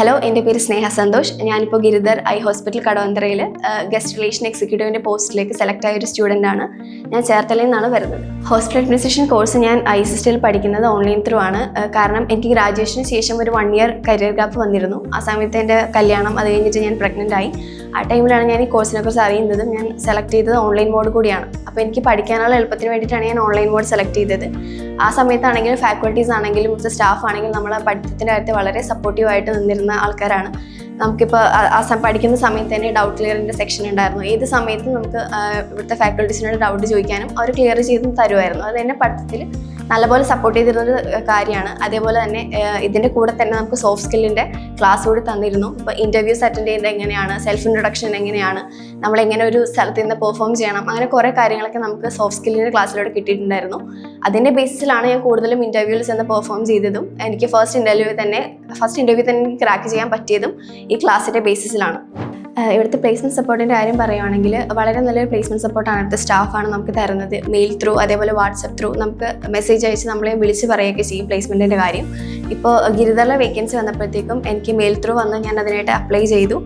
Hello എന്റെ പേര് സ്നേഹ സന്തോഷ്. ഞാനിപ്പോൾ ഗിരിധർ ഐ ഹോസ്പിറ്റൽ കടവന്തറയിൽ ഗസ്റ്റ് റിലേഷൻ എക്സിക്യൂട്ടീവിന്റെ പോസ്റ്റിലേക്ക് സെലക്ട് ആയ ഒരു സ്റ്റുഡന്റ് ആണ്. ഞാൻ ചേർത്തലയിൽ നിന്നാണ് വരുന്നത്. ഹോസ്പിറ്റൽ അഡ്മിനിസ്ട്രേഷൻ കോഴ്സ് ഞാൻ ഐ സിസ്റ്റിൽ പഠിക്കുന്നത് ഓൺലൈൻ ത്രൂ ആണ്. കാരണം എനിക്ക് ഗ്രാജുവേഷന് ശേഷം ഒരു വൺ ഇയർ കരിയർ ഗ്യാപ്പ് വന്നിരുന്നു. ആ സമയത്ത് എന്റെ കല്യാണം അത് കഴിഞ്ഞിട്ട് ഞാൻ പ്രഗ്നന്റ് ആയി. ആ ടൈമിലാണ് ഞാൻ ഈ കോഴ്സിനെ കുറിച്ച് അറിയുന്നതും ഞാൻ സെലക്ട് ചെയ്തത് ഓൺലൈൻ മോഡ് കൂടിയാണ്. അപ്പോൾ എനിക്ക് പഠിക്കാനുള്ള എളുപ്പത്തിന് വേണ്ടിയിട്ടാണ് ഞാൻ ഓൺലൈൻ മോഡ് സെലക്ട് ചെയ്തത്. ആ സമയത്താണെങ്കിലും ഫാക്കൾട്ടീസ് ആണെങ്കിലും സ്റ്റാഫ് ആണെങ്കിലും നമ്മളെ പഠിത്തത്തിന്റെ കാര്യത്തിൽ വളരെ സപ്പോർട്ടീവായിട്ട് നിന്നിരുന്ന ആൾക്കാരാണ്. നമുക്കിപ്പോൾ ആ- പഠിക്കുന്ന സമയത്ത് തന്നെ ഡൗട്ട് ക്ലിയറിന്റെ സെക്ഷൻ ഉണ്ടായിരുന്നു. ഏത് സമയത്തും നമുക്ക് ഇവിടുത്തെ ഫാക്കൾട്ടീസിനോട് ഡൗട്ട് ചോദിക്കാനും അവർ ക്ലിയർ ചെയ്ത് തരുമായിരുന്നു. അത് തന്നെ പഠിത്തത്തിൽ നല്ലപോലെ സപ്പോർട്ട് ചെയ്തിരുന്നൊരു കാര്യമാണ്. അതേപോലെ തന്നെ ഇതിന്റെ കൂടെ തന്നെ നമുക്ക് സോഫ്റ്റ് സ്കില്ലിന്റെ ക്ലാസ് കൂടി തന്നിരുന്നു. ഇപ്പോൾ ഇന്റർവ്യൂസ് അറ്റൻഡ് ചെയ്യുന്നത് എങ്ങനെയാണ്? സെൽഫ് ഇൻട്രൊഡക്ഷൻ എങ്ങനെയാണ്? നമ്മൾ എങ്ങനെ ഒരു സ്ഥലത്ത് നിന്ന് പെർഫോം ചെയ്യണം? അങ്ങനെ കുറേ കാര്യങ്ങളൊക്കെ നമുക്ക് സോഫ്റ്റ് സ്കില്ലിന്റെ ക്ലാസ്സിലൂടെ കിട്ടിയിട്ടുണ്ടായിരുന്നു. അതിന്റെ ബേസിസിലാണ് ഞാൻ കൂടുതലും ഇന്റർവ്യൂവിൽ ചെന്ന് പെർഫോം ചെയ്തതും. എനിക്ക് ഫസ്റ്റ് ഇന്റർവ്യൂ തന്നെ ഫസ്റ്റ് ഇന്റർവ്യൂ തന്നെ എനിക്ക് ക്രാക്ക് ചെയ്യാൻ പറ്റിയതും ഈ ക്ലാസ്സിന്റെ ബേസിസിലാണ് ഇവിടുത്തെ പ്ലേസ്മെന്റ് സപ്പോർട്ടിന്റെ കാര്യം പറയുവാണെങ്കിൽ വളരെ നല്ലൊരു പ്ലേസ്മെന്റ് സപ്പോർട്ടാണ് ഇവിടുത്തെ സ്റ്റാഫാണ് നമുക്ക് തരുന്നത്. മെയിൽ ത്രൂ അതേപോലെ വാട്സപ്പ് ത്രൂ നമുക്ക് മെസ്സേജ് അയച്ച് നമ്മളെ വിളിച്ച് പറയുകയൊക്കെ ചെയ്യും പ്ലേസ്മെന്റിന്റെ കാര്യം. ഇപ്പോൾ ഗിരിധറിലെ വേക്കൻസി വന്നപ്പോഴത്തേക്കും എനിക്ക് മെയിൽ ത്രൂ വന്ന് ഞാൻ അതിനായിട്ട് അപ്ലൈ ചെയ്തു.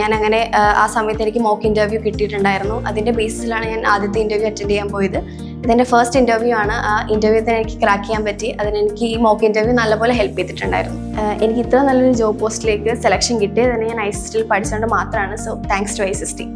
ഞാൻ അങ്ങനെ ആ സമയത്ത് എനിക്ക് മോക്ക് ഇന്റർവ്യൂ കിട്ടിയിട്ടുണ്ടായിരുന്നു. അതിന്റെ ബേസിസിലാണ് ഞാൻ ആദ്യത്തെ ഇന്റർവ്യൂ അറ്റൻഡ് ചെയ്യാൻ പോയത്. ഇതെന്റെ ഫസ്റ്റ് ഇന്റർവ്യൂ ആണ്. ആ ഇന്റർവ്യൂ തന്നെ എനിക്ക് ക്രാക്ക് ചെയ്യാൻ പറ്റി. അതിനെനിക്ക് ഈ മോക്ക് ഇന്റർവ്യൂ നല്ലപോലെ ഹെൽപ്പ് ചെയ്തിട്ടുണ്ടായിരുന്നു. എനിക്ക് ഇത്ര നല്ലൊരു ജോബ് പോസ്റ്റിലേക്ക് സെലക്ഷൻ കിട്ടിയത് തന്നെ ഞാൻ ഐ സിസ്റ്റിൽ പഠിച്ചുകൊണ്ട് മാത്രമാണ്. സോ താങ്ക്സ് ടു ഐ സിസ്റ്റി